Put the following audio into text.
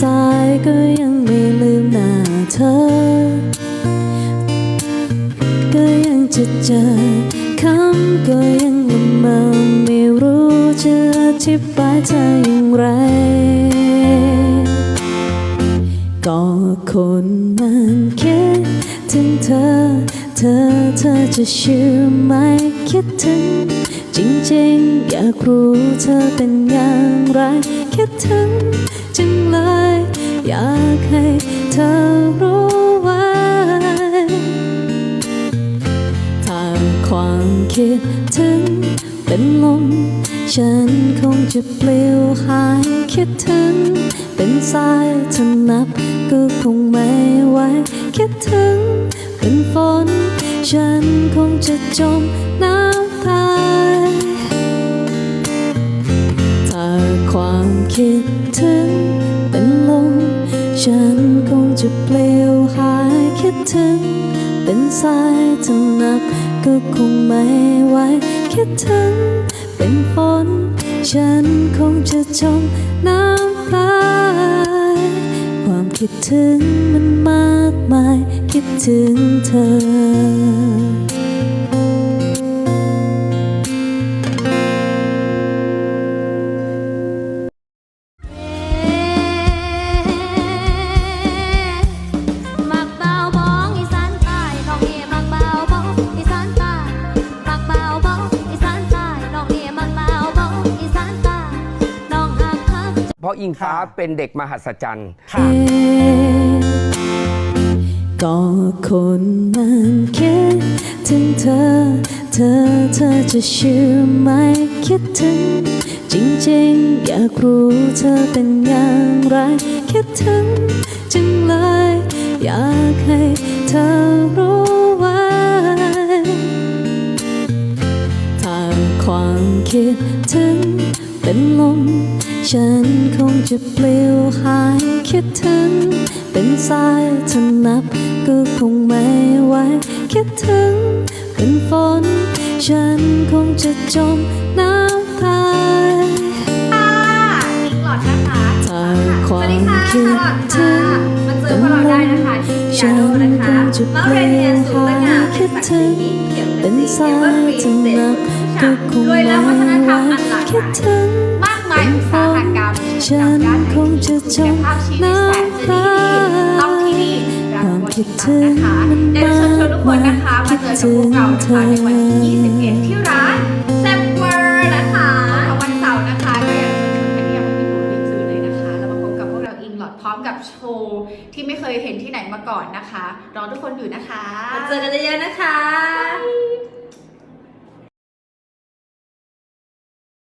สายก็ยังไม่ลืมหน้าเธอ ก็ยังจะเจอคำก็ยังละเมอไม่รู้จะอธิบายเธออย่างไร ก็คนมันคิดถึงเธอ เธอเธอจะเชื่อไหมคิดถึง จริงๆ อยากรู้เธอเป็นอย่างไร คิดถึงจังเลย อยากให้เธอรู้ไว้ ถ้าความคิดถึงเป็นลม ฉันคงจะปลิวหายคิดถึง เป็นสายถนับก็คงไม่ไหวคิดถึง เป็นฝน ฉันคงจะจม ฉันคงจะเปลิวหายคิดถึง เป็นสายถนับก็คงไม่ไหวคิดถึง เป็นฝน ฉันคงจะจมน้ำตายความคิดถึงมันมากมาย คิดถึงเธอ ราะอิงฟ้าค่ะ เป็นเด็กมหัศจรรย์ ค่ะ ก็คนมันคิดถึงเธอ เธอเธอจะเชื่อไหมคิดถึง จริงๆ อยากรู้เธอเป็นอย่างไร คิดถึงจังเลย อยากให้เธอรู้ไว้ ถ้าความคิดถึงเป็นลม ฉันคงจะปลิวหายคิดถึง เป็นสายถนับก็คงไม่ไหวคิดถึง เป็นฝน ฉันคงจะจมน้ำตายอิงหลอดนะคะถ้าคสวาวัสดีมค่ะคิดหลอดถึค่ะงมาเจอพวกเราได้นะคะที่ยาโดนะคะมาเรียนเรียนสูตรงานเป็นศักดิ์ศรีเขียวเป็นสีเอเวอร์กรีนเด็กรวยแล้ววัฒนธรรมอันหลากหคิดลายถึง ฉันคงจะจคุณมภาพชีวิตแสนจะดีต้องที่นี่รักวัฒนธรรมนะคะเดี๋ยวเชิญชวนทุกคนนะคะมาเจอกับพวกเรานะคะในวันที่21ที่ร้านแซ่บเวอร์นะคะวันเสาร์นะคะก็อยากเชิญชวนใครที่ยังไม่มีตั๋วรีบซื้อเลยนะคะแล้วมาพบกับพวกเราอิงหลอดพร้อมกับโชว์ที่ไม่เคยเห็นที่ไหนมาก่อนนะคะรอทุกคนอยู่นะคะมาเจอกันเยอะๆนะคะ